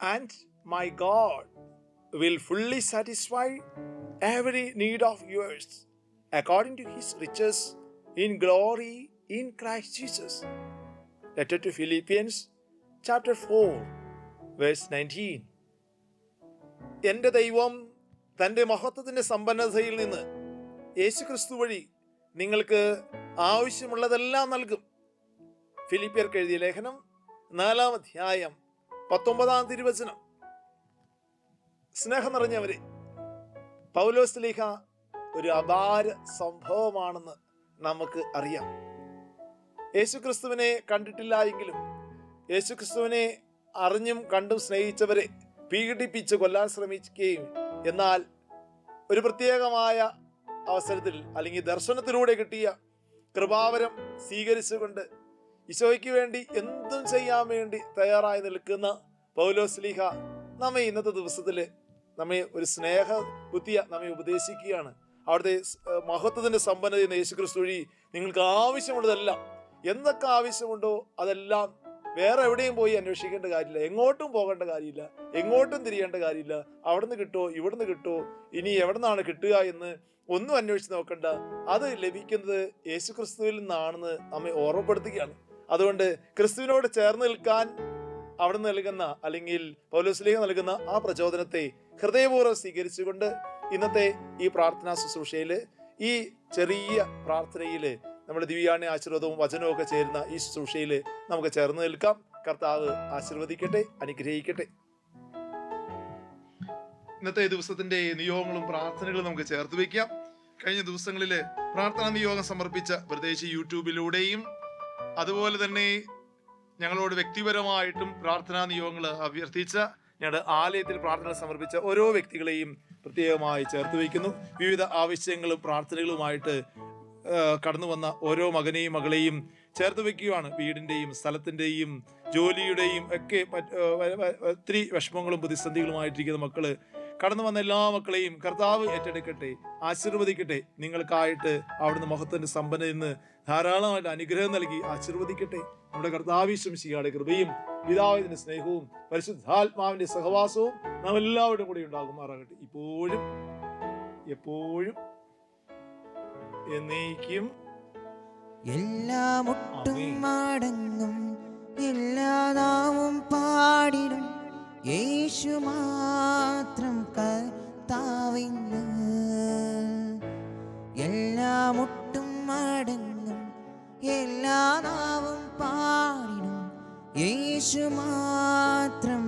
And my God will fully satisfy every need of yours according to his riches in glory in Christ Jesus. Letter to Philippians chapter 4 verse 19. എന്റെ ദൈവം തന്റെ മഹത്വത്തിന്റെ സമ്പന്നതയിൽ നിന്ന് യേശുക്രിസ്തു വഴി നിങ്ങൾക്ക് ആവശ്യമുള്ളതെല്ലാം നൽകും ഫിലിപ്പിയർക്ക് എഴുതിയ ലേഖനം നാലാം അധ്യായം പത്തൊമ്പതാം തിരുവചനം സ്നേഹം നിറഞ്ഞവരെ പൗലോസ് ലീഹ ഒരു അപാര സംഭവമാണെന്ന് നമുക്ക് അറിയാം. യേശുക്രിസ്തുവിനെ കണ്ടിട്ടില്ല എങ്കിലും യേശുക്രിസ്തുവിനെ അറിഞ്ഞും കണ്ടും സ്നേഹിച്ചവരെ പീഡിപ്പിച്ച് കൊല്ലാൻ ശ്രമിക്കുകയും എന്നാൽ ഒരു പ്രത്യേകമായ അവസരത്തിൽ അല്ലെങ്കിൽ ദർശനത്തിലൂടെ കിട്ടിയ കൃപാവരം സ്വീകരിച്ചുകൊണ്ട് ഈശോയ്ക്ക് വേണ്ടി എന്തും ചെയ്യാൻ വേണ്ടി തയ്യാറായി നിൽക്കുന്ന പൗലോസ്ലിഹ നമ്മെ ഇന്നത്തെ ദിവസത്തിൽ നമ്മെ ഒരു സ്നേഹ ബുദ്ധിയ നമ്മെ ഉപദേശിക്കുകയാണ്. അവിടുത്തെ മഹത്വത്തിന്റെ സമ്പന്നത എന്ന യേശു ക്രിസ്തു വഴി നിങ്ങൾക്ക് ആവശ്യമുള്ളതെല്ലാം എന്തൊക്കെ ആവശ്യമുണ്ടോ അതെല്ലാം വേറെ എവിടെയും പോയി അന്വേഷിക്കേണ്ട കാര്യമില്ല. എങ്ങോട്ടും പോകേണ്ട കാര്യമില്ല. എങ്ങോട്ടും തിരിയേണ്ട കാര്യമില്ല. അവിടുന്ന് കിട്ടോ ഇവിടുന്ന് കിട്ടോ ഇനി എവിടെ നിന്നാണ് കിട്ടുക എന്ന് ഒന്നും അന്വേഷിച്ച് നോക്കണ്ട. അത് ലഭിക്കുന്നത് യേശു ക്രിസ്തുവിൽ നിന്നാണെന്ന് നമ്മെ ഓർമ്മപ്പെടുത്തുകയാണ്. അതുകൊണ്ട് ക്രിസ്തുവിനോട് ചേർന്ന് നിൽക്കാൻ അവിടെ നൽകുന്ന അല്ലെങ്കിൽ പൗലോസ്ലീഹ നൽകുന്ന ആ പ്രചോദനത്തെ ഹൃദയപൂർവം സ്വീകരിച്ചുകൊണ്ട് ഇന്നത്തെ ഈ പ്രാർത്ഥനാ ശുശ്രൂഷയിൽ ഈ ചെറിയ പ്രാർത്ഥനയിൽ നമ്മുടെ ദിവ്യാണി ആശീർവാദവും വചനവും ഒക്കെ ചേരുന്ന ഈ ശുശ്രൂഷയിൽ നമുക്ക് ചേർന്ന് നിൽക്കാം. കർത്താവ് ആശീർവദിക്കട്ടെ അനുഗ്രഹിക്കട്ടെ. ഇന്നത്തെ ദിവസത്തിന്റെ നിയോഗങ്ങളും പ്രാർത്ഥനകളും നമുക്ക് ചേർത്ത് വയ്ക്കാം. കഴിഞ്ഞ ദിവസങ്ങളിൽ പ്രാർത്ഥനാ നിയോഗം സമർപ്പിച്ച പ്രത്യേകിച്ച് യൂട്യൂബിലൂടെയും അതുപോലെ തന്നെ ഞങ്ങളോട് വ്യക്തിപരമായിട്ടും പ്രാർത്ഥനാ നിയോഗങ്ങൾ അഭ്യർത്ഥിച്ച ഞങ്ങളുടെ ആലയത്തിൽ പ്രാർത്ഥന സമർപ്പിച്ച ഓരോ വ്യക്തികളെയും പ്രത്യേകമായി ചേർത്ത് വയ്ക്കുന്നു. വിവിധ ആവശ്യങ്ങളും പ്രാർത്ഥനകളുമായിട്ട് കടന്നു വന്ന ഓരോ മകനെയും മകളെയും ചേർത്ത് വയ്ക്കുകയാണ്. വീടിന്റെയും സ്ഥലത്തിന്റെയും ജോലിയുടെയും ഒക്കെ ഒത്തിരി വിഷമങ്ങളും പ്രതിസന്ധികളുമായിട്ടിരിക്കുന്ന മക്കൾ കടന്നു വന്ന എല്ലാ മക്കളെയും കർത്താവ് ഏറ്റെടുക്കട്ടെ ആശീർവദിക്കട്ടെ. നിങ്ങൾക്കായിട്ട് അവിടുന്ന് മഹത്വന്റെ സമ്പന്നയിൽ നിന്ന് ധാരാളമായിട്ട് അനുഗ്രഹം നൽകി ആശീർവദിക്കട്ടെ. നമ്മുടെ കർത്താവീശ്വം കർത്താവിശ്വംശിയുടെ കൃപയും പിതാവിന്റെ സ്നേഹവും പരിശുദ്ധാത്മാവിന്റെ സഹവാസവും നാം എല്ലാവരുടെ കൂടെ ഉണ്ടാകുമാറാകട്ടെ. ഇപ്പോഴും എപ്പോഴും എന്നേക്കും. എല്ലാം ഒട്ടും. മടങ്ങും എല്ലാ നാവും പാടിടും യേശു മാത്രം